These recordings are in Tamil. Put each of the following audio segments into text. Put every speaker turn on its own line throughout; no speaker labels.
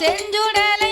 செஞ்சுடலை.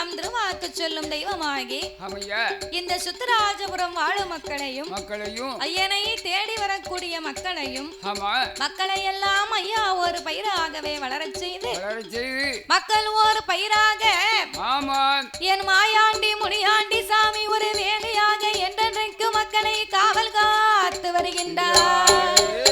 எல்லாம்
திருவாக்கு சொல்லும் தெய்வமாகி இந்த சுத்தராஜபுரம் வாழும் மக்களையும்
மக்களையும்
ஐயனை தேடி வரக்கூடிய மக்களையும் மக்களை எல்லாம் ஐயா ஒரு பயிராகவே வளரச் செய்து மக்கள் ஒரு பயிராக என் மாயாண்டி முனியாண்டி சாமி ஒரு வேலையாக என்றென்றைக்கு மக்களை காவல் காத்து வருகின்றார்.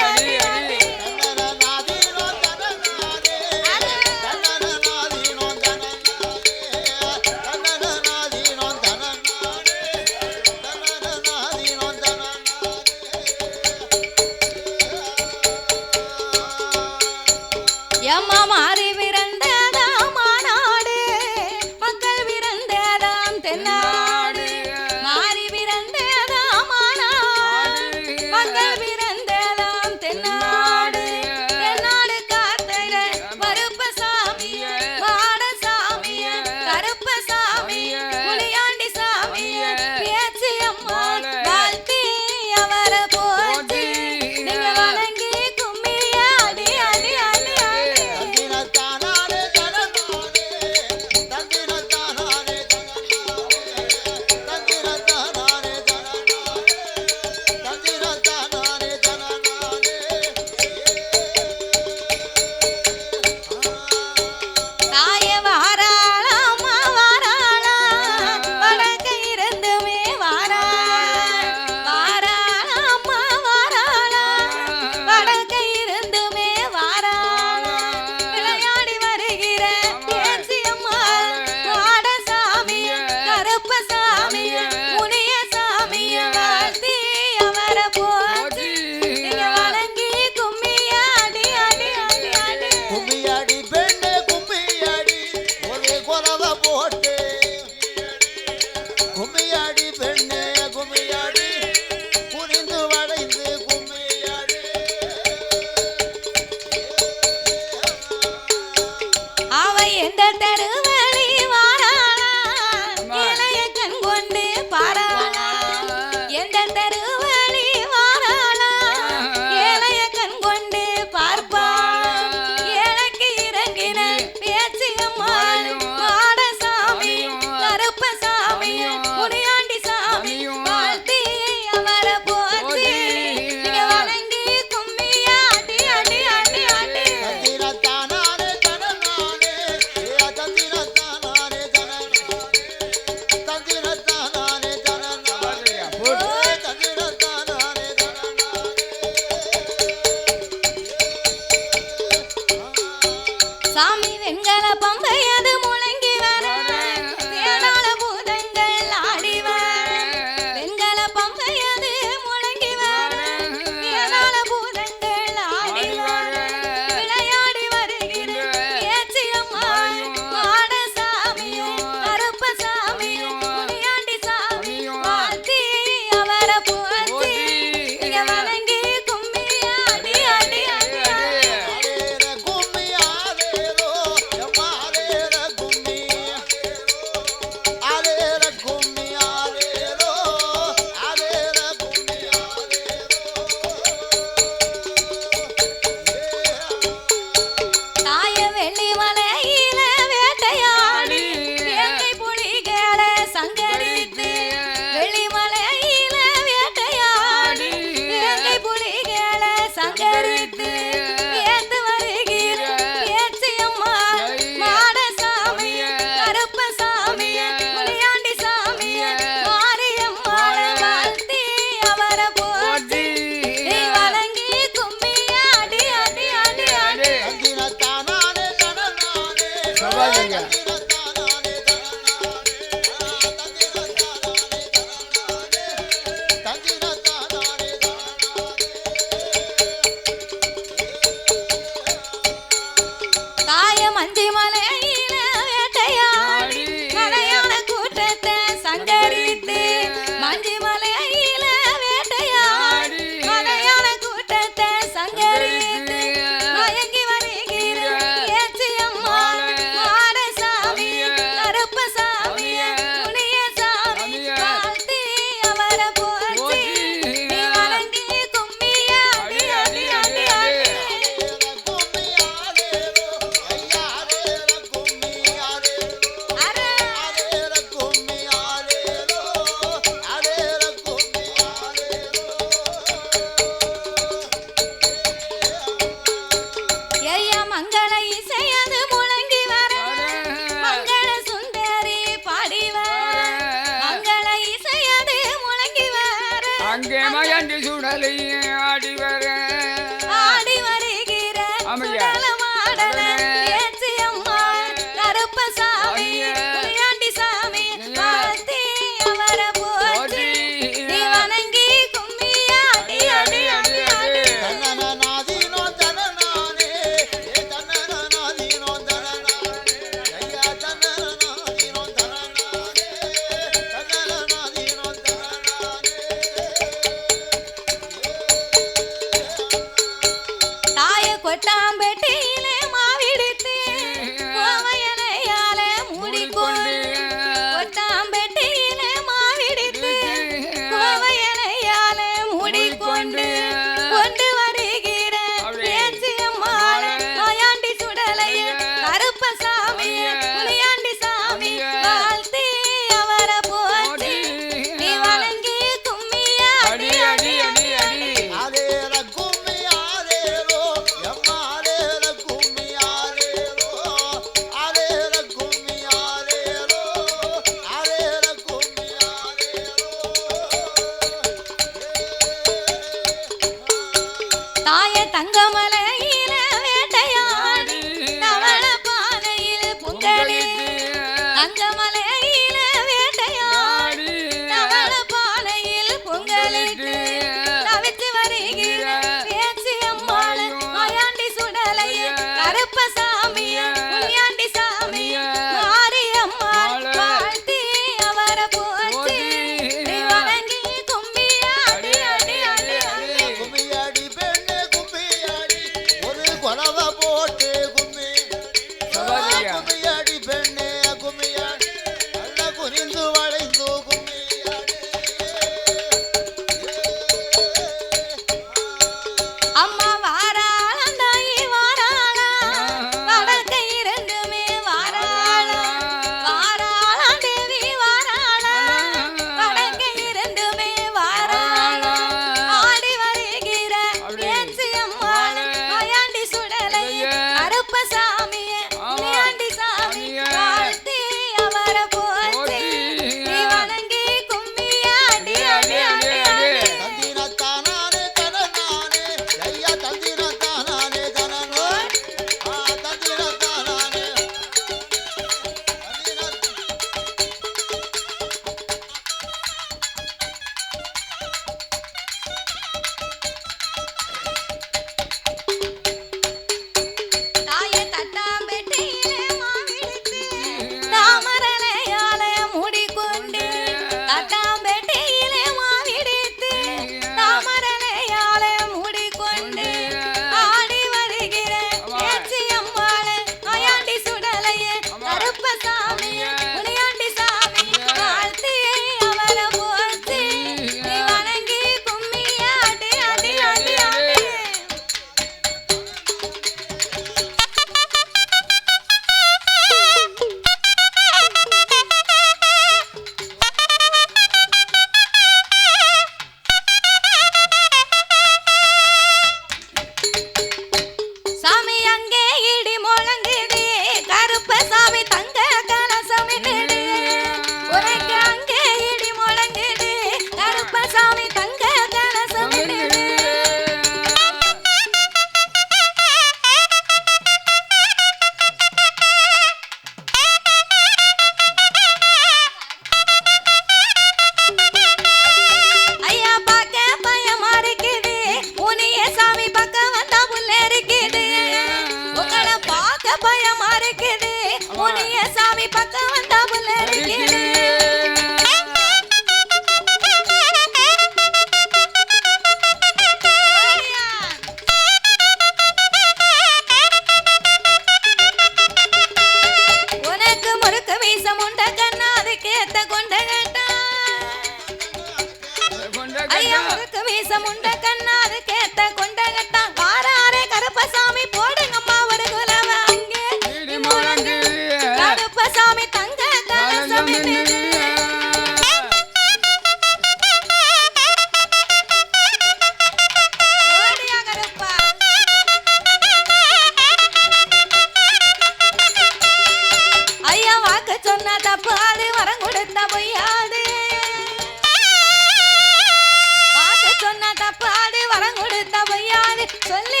சொல்லி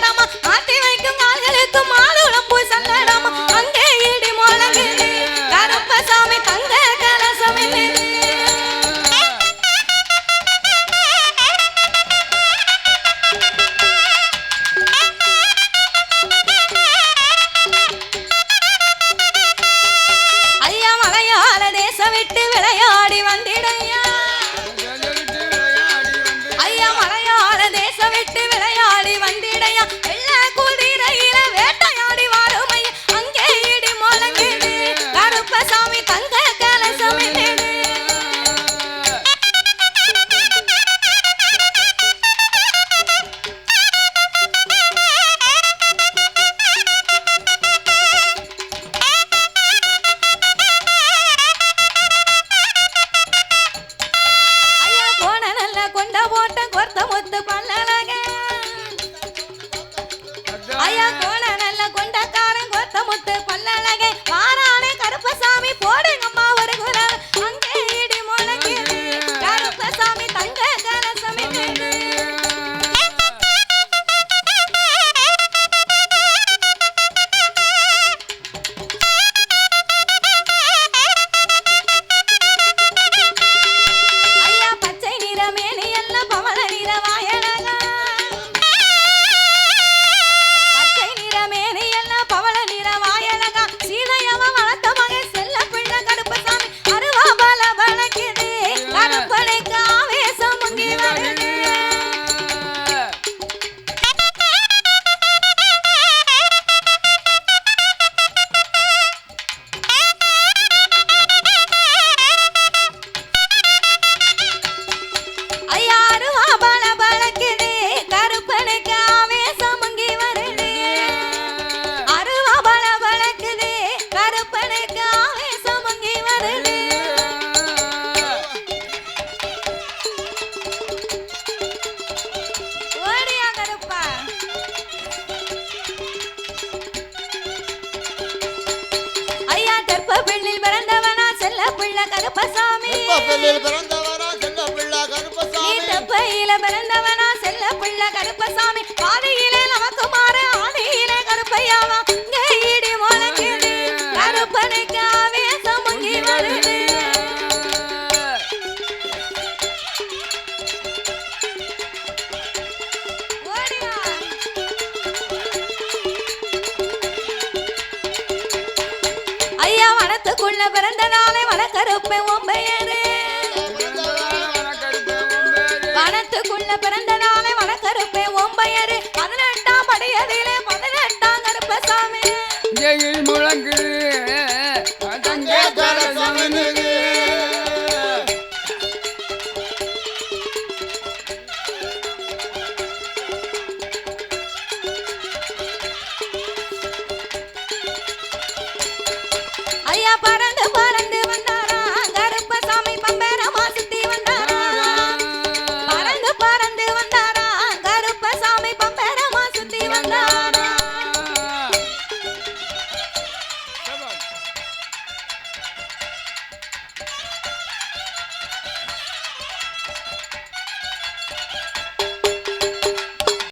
இருவாச்சி சல்லடமா மாட்டி வைக்கும் கால்களுக்கு மாதுளம்பூ சல்லடமா அங்கே கருப்பசாமி.
பிறந்தவரா செல்ல பிள்ளை கருப்பசாமி.
தெப்பையில பிறந்தவனா செல்ல பிள்ளை கருப்பசாமி. பாதியிலே நமக்கு மாறு ஆதியிலே கருப்பையாவா?